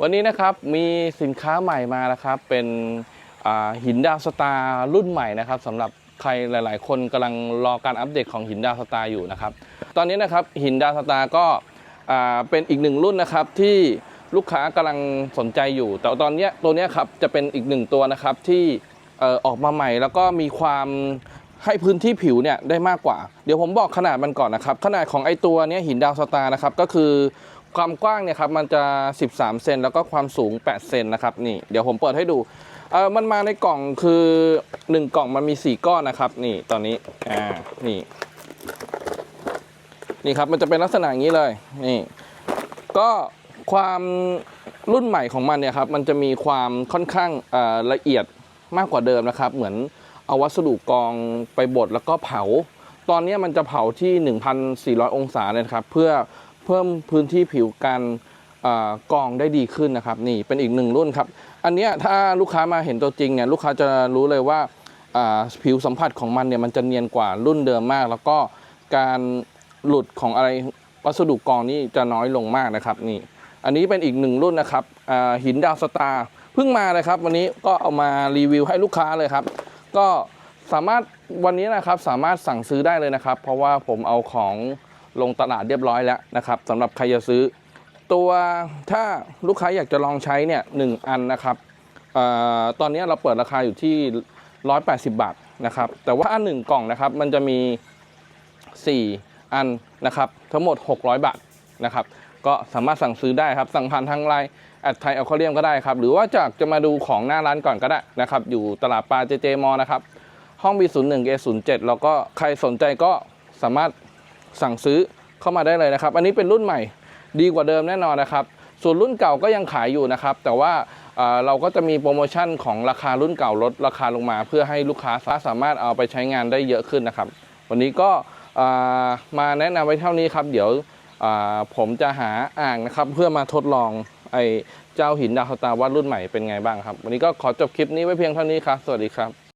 วันนี้นะครับมีสินค้าใหม่มาแล้วครับ เป็นหินดาวสตาร์รุ่นใหม่นะครับสำหรับใครหลาย ๆ คนกำลังรอการอัปเดตของหินดาวสตาร์อยู่นะครับ ตอนนี้นะครับหินดาวสตาร์ก็เป็นอีกหนึ่งรุ่นนะครับที่ลูกค้ากำลังสนใจอยู่ แต่ตอนนี้ตัวนี้ครับจะเป็นอีกหนึ่งตัวนะครับที่ออกมาใหม่แล้วก็มีความให้พื้นที่ผิวเนี่ยได้มากกว่า เดี๋ยวผมบอกขนาดมันก่อนนะครับ ขนาดของไอตัวนี้หินดาวสตาร์นะครับก็คือ ความกว้างเนี่ยครับมันจะ 13 เซนแล้วก็ความสูง 8 เซนนะครับนี่เดี๋ยวผมเปิดให้ดูเออมันมาในกล่องคือ 1 กล่องมันมี 4 ก้อนนะครับ นี่ตอนนี้อ่านี่นี่ครับมันจะเป็นลักษณะอย่างนี้เลยนี่ก็ความรุ่นใหม่ของมันเนี่ยครับมันจะมีความค่อนข้างอ่อละเอียดมากกว่าเดิมนะครับ เหมือนเอาวัสดุกองไปบดแล้วก็เผา ตอนนี้มันจะเผาที่ 1,400 องศาเลยครับ เพื่อ เพิ่มพื้นที่ผิวการอกองได้ดีขึ้นนะครับนี่เป็นอีกหนึ่งรุ่นครับ อันนี้ถ้าลูกค้ามาเห็นตัวจริงเนี่ยลูกค้าจะรู้เลยว่าผิวสัมผัสของมันเนี่ยมันจะเนียนกว่ารุ่นเดิมมาก แล้วก็การหลุดของอะไรวัสดุกองนี่จะน้อยลงมากนะครับนี่ อันนี้เป็นอีกหนึ่งรุ่นนะครับหินดาวสตาร์เพิ่งมาเลยครับ วันนี้ก็เอามารีวิวให้ลูกค้าเลยครับ ก็สามารถวันนี้นะครับสามารถสั่งซื้อได้เลยนะครับ เพราะว่าผมเอาของ ลงตลาดเรียบร้อยแล้วนะครับสำหรับใครจะซื้อ ตัวถ้าลูกค้าอยากจะลองใช้เนี่ยหนึ่งอันนะครับออตอนนี้เราเปิดราคาอยู่ที่ 180 บาทนะครับ แต่ว่าอันหนึ่งกล่องนะครับ มันจะมี 4 อันนะครับ ทั้งหมด 600 บาทนะครับ ก็สามารถสั่งซื้อได้ครับ สั่งผ่านทางไลน์แอดไทยเอาเขาเรียมก็ได้ครับ หรือว่าจากจะมาดูของหน้าร้านก่อนก็ได้นะครับ อยู่ตลาดปลาเจเจมอนะครับ ห้อง B01 A07 แล้วก็ใครสนใจก็สามารถ สั่งซื้อเข้ามาได้เลยนะครับ อันนี้เป็นรุ่นใหม่ดีกว่าเดิมแน่นอนนะครับ ส่วนรุ่นเก่าก็ยังขายอยู่นะครับ แต่ว่าเราก็จะมีโปรโมชั่นของราคารุ่นเก่าลดราคาลงมา เพื่อให้ลูกค้าสามารถเอาไปใช้งานได้เยอะขึ้นนะครับ วันนี้ก็มาแนะนำไว้เท่านี้ครับ เดี๋ยวผมจะหาอ่างนะครับ เพื่อมาทดลองไอ้เจ้าหินดาวสตาร์วัดรุ่นใหม่เป็นไงบ้างครับ วันนี้ก็ขอจบคลิปนี้ไว้เพียงเท่านี้ครับ สวัสดีครับ